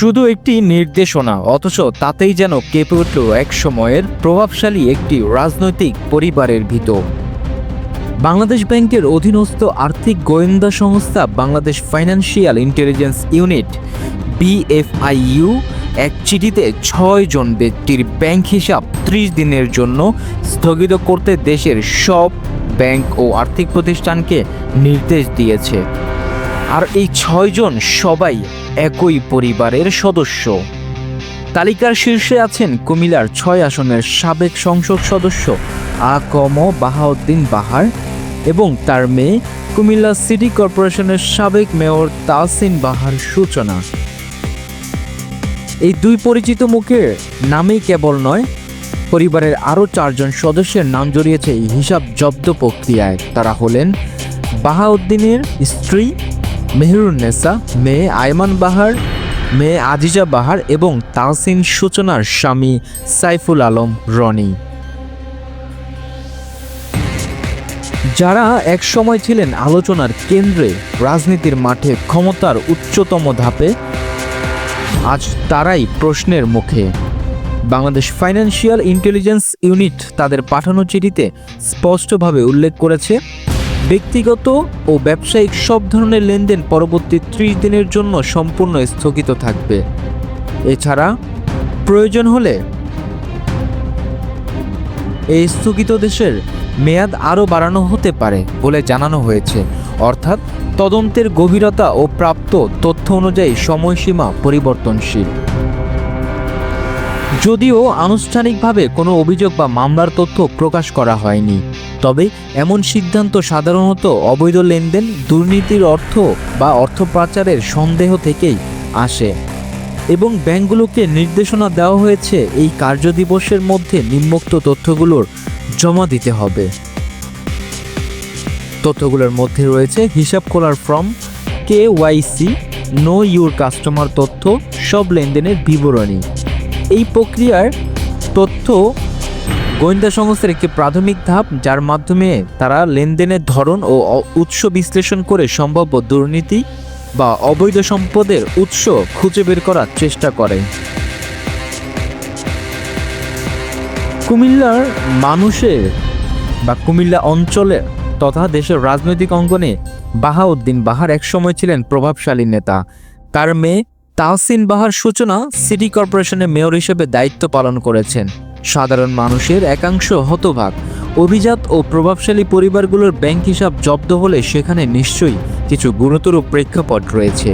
শুধু একটি নির্দেশনা, অথচ তাতেই যেন কেঁপে উঠল এক সময়ের প্রভাবশালী একটি রাজনৈতিক পরিবারের ভিতর। বাংলাদেশ ব্যাংকের অধীনস্থ আর্থিক গোয়েন্দা সংস্থা Bangladesh financial intelligence unit, BFIU, এক চিঠিতে ছয় জন ব্যক্তির ব্যাংক হিসাব ত্রিশ দিনের জন্য স্থগিত করতে দেশের সব ব্যাংক ও আর্থিক প্রতিষ্ঠানকে নির্দেশ দিয়েছে। আর এই ছয়জন সবাই একই পরিবারের সদস্য। তালিকার শীর্ষে আছেন কুমিল্লার ছয় আসনের সাবেক সংসদ সদস্য আ কম বাহাউদ্দিন বাহার এবং তার মেয়ে কুমিল্লা সিটি কর্পোরেশনের সাবেক মেয়র তাহসিন বাহার সূচনা। এই দুই পরিচিত মুখের নামেই কেবল নয়, পরিবারের আরও চারজন সদস্যের নাম জড়িয়েছে এই হিসাব জব্দ প্রক্রিয়ায়। তারা হলেন বাহাউদ্দিনের স্ত্রী মেহরুন্নেসা মেয়ে আয়মান বাহার মেয়ে আজিজা বাহার এবং তাহসিন সূচনার স্বামী সাইফুল আলম রনি। যারা একসময় ছিলেন আলোচনার কেন্দ্রে রাজনীতির মাঠে ক্ষমতার উচ্চতম ধাপে, আজ তারাই প্রশ্নের মুখে। বাংলাদেশ ফাইন্যান্সিয়াল ইন্টেলিজেন্স ইউনিট তাদের পাঠানো চিঠিতে স্পষ্টভাবে উল্লেখ করেছে ব্যক্তিগত ও ব্যবসায়িক সব ধরনের লেনদেন পরবর্তী ত্রিশ দিনের জন্য সম্পূর্ণ স্থগিত থাকবে। এছাড়া প্রয়োজন হলে এই স্থগিত দেশের মেয়াদ আরও বাড়ানো হতে পারে বলে জানানো হয়েছে। অর্থাৎ তদন্তের গভীরতা ও প্রাপ্ত তথ্য অনুযায়ী সময়সীমা পরিবর্তনশীল। যদিও আনুষ্ঠানিকভাবে কোনো অভিযোগ বা মামলার তথ্য প্রকাশ করা হয়নি। তবে এমন সিদ্ধান্ত সাধারণত অবৈধ লেনদেন, দুর্নীতির অর্থ বা অর্থ পাচারের সন্দেহ থেকেই আসে এবং ব্যাংকগুলোকে নির্দেশনা দেওয়া হয়েছে এই কার্যদিবসের মধ্যে নিম্নোক্ত তথ্যগুলোর জমা দিতে হবে। তথ্যগুলোর মধ্যে রয়েছে হিসাব খোলার form, K Y C know your customer তথ্য, সব লেনদেনের বিবরণী। এই প্রক্রিয়ার তথ্য গোয়েন্দা সংস্থার একটি প্রাথমিক ধাপ, যার মাধ্যমে তারা লেনদেনের ধরন ও উৎস বিশ্লেষণ করে সম্ভাব্য দুর্নীতি বা অবৈধ সম্পদের উৎস খুঁজে বের করার চেষ্টা করে। কুমিল্লার মানুষের বা কুমিল্লা অঞ্চলের তথা দেশের রাজনৈতিক অঙ্গনে বাহাউদ্দিন বাহার একসময় ছিলেন প্রভাবশালী নেতা। তার মেয়ে তাহসিন বাহার সূচনা সিটি কর্পোরেশনের মেয়র হিসেবে দায়িত্ব পালন করেছেন। সাধারণ মানুষের একাংশ হতভাগ। অভিজাত ও প্রভাবশালী পরিবারগুলোর ব্যাংক হিসাব জব্দ হলে সেখানে নিশ্চয়ই কিছু গুরুতর প্রেক্ষাপট রয়েছে।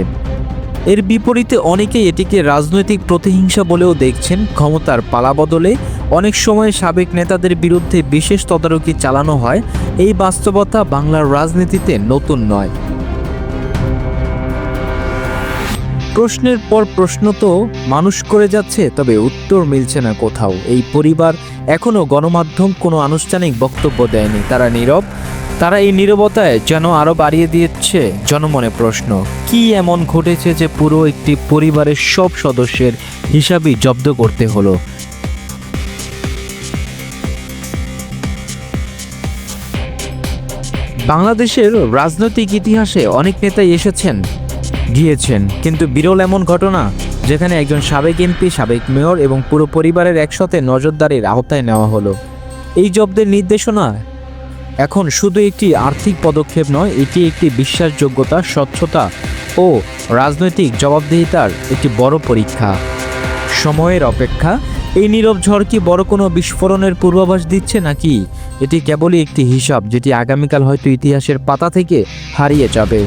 এর বিপরীতে অনেকেই এটিকে রাজনৈতিক প্রতিহিংসা বলেও দেখছেন। ক্ষমতার পালাবদলে অনেক সময় সাবেক নেতাদের বিরুদ্ধে বিশেষ তদারকি চালানো হয়। এই বাস্তবতা বাংলার রাজনীতিতে নতুন নয়। প্রশ্নের পর প্রশ্ন তো মানুষ করে যাচ্ছে, তবে উত্তর মিলছে না কোথাও। এই পরিবার এখনও গণমাধ্যম কোনো আনুষ্ঠানিক বক্তব্য দেয়নি। তারা নীরব, তারা এই নীরবতায় যেন আরও বাড়িয়ে দিচ্ছে জনমনে প্রশ্ন। কি এমন ঘটেছে যে পুরো একটি পরিবারের সব সদস্যের হিসাবই জব্দ করতে হলো? বাংলাদেশের রাজনৈতিক ইতিহাসে অনেক নেতাই এসেছেন। গিয়েছেন। কিন্তু বিরল এমন ঘটনা, যেখানে একজন সাবেক এমপি, সাবেক মেয়র এবং পুরো পরিবারের একসাথে নজরদারির আওতায় নেওয়া হলো। এই জব্দের নির্দেশনা? এখন শুধু একটি আর্থিক পদক্ষেপ নয়, এটি একটি বিশ্বাসযোগ্যতা, স্বচ্ছতা ও রাজনৈতিক জবাবদিহিতার একটি বড় পরীক্ষা। সময়ের অপেক্ষা? এই নীরব ঝড় কি বড় কোনো বিস্ফোরণের পূর্বাভাস দিচ্ছে নাকি? এটি কেবলই একটি হিসাব, যেটি আগামীকাল হয়তো ইতিহাসের পাতা থেকে হারিয়ে যাবে।